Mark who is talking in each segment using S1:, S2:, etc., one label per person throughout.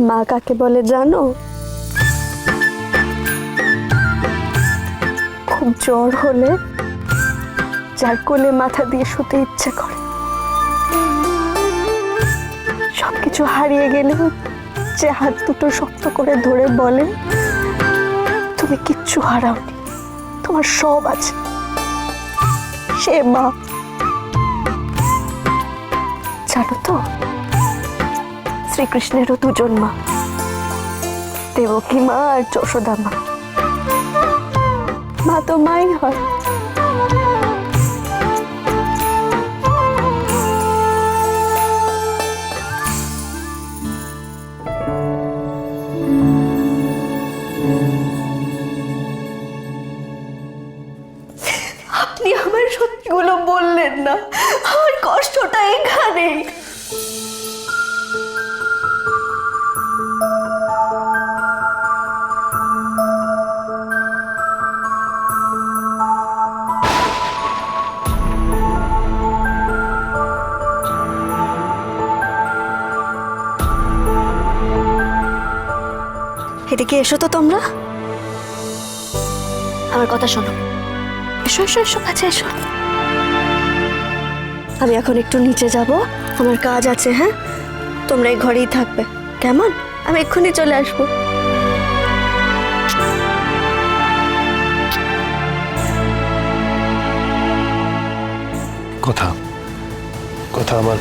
S1: মা কাকে বলে জানো? খুব জ্বর হলে যার কোলে মাথা দিয়ে শুতে ইচ্ছে করে। সবকিছু হারিয়ে গেলে যে হাত দুটো শক্ত করে ধরে বলে, তুমি কিচ্ছু হারাওনি, তোমার সব আছে। সে মা। জানো তো? শ্রীকৃষ্ণেরও দুজন মা দেবকী মা আর যশোদা মা। মা তো মাই হয়। আপনি আমার সত্যিগুলো বললেন না। আমার কষ্টটা এখানেই। এদিকে এসো তো তোমরা? আমার কথা শোনো। এসো এসো এসো, কাছে এসো। আমি এখন একটু নিচে যাব। আমার কাজ আছে হ্যাঁ? তোমরা এই ঘরেই থাকবে। কেমন? আমি এক্ষুনি চলে আসব।
S2: কথা। কথা আমার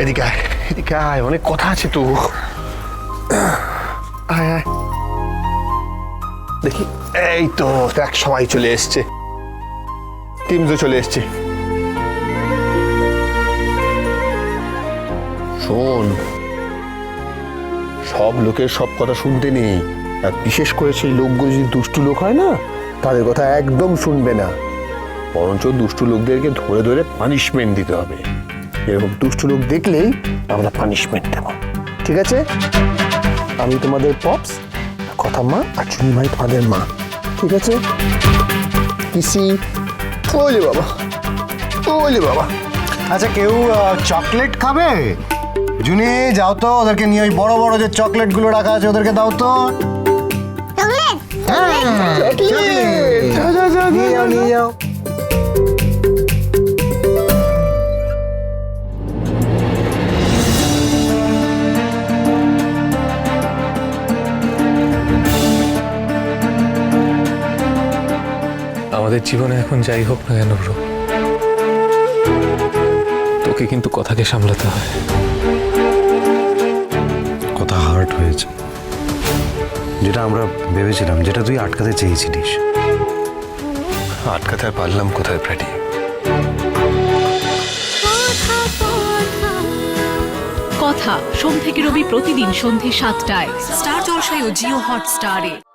S2: এদিকে আয় এদিকে আয়, অনেক কথা আছে তো। আয় আয়। দেখি, এই তো, দেখ, সবাই চলে এসছে। টিমসও চলে এসছে। শোন, সব লোকের সব কথা শুনতে নেই। আর বিশেষ করে সেই লোকগুলো যদি দুষ্টু লোক হয় না, তাদের কথা একদম শুনবে না। বরঞ্চ দুষ্টু লোকদেরকে ধরে ধরে পানিশমেন্ট দিতে হবে। এরকম দুষ্ট লোক দেখলেই আমরা পানিশমেন্ট দেব। ঠিক আছে? আমি তোমাদের পপস কথা মা আর চুনি ভাই তোমাদের মা। ঠিক আছে? পিসি ওলে বাবা ওলে বাবা।
S3: আচ্ছা কেউ চকলেট খাবে? জুনি যাও তো ওদেরকে নিয়ে ওই বড় বড় যে চকলেটগুলো রাখা আছে ওদেরকে দাও তো। হ্যাঁ।
S2: যাও, যাও, যাও,
S3: নিয়ে যাও নিয়ে যাও।
S4: আমাদের জীবনে এখন যাই হোক না কেন ব্রো তোকে কিন্তু কথাকে সামলাতে হয়।
S5: কথা হার্ট হয়েছে। যেটা আমরা ভেবেছিলাম যেটা তুই আটকাতে চেয়েছিলিস।
S2: আটকাতে পারলাম কোথায় প্র্যাটি
S6: কথা সোম থেকে রবি প্রতিদিন সন্ধে সাতটায়। স্টার জলসায় ও জিও হটস্টারে।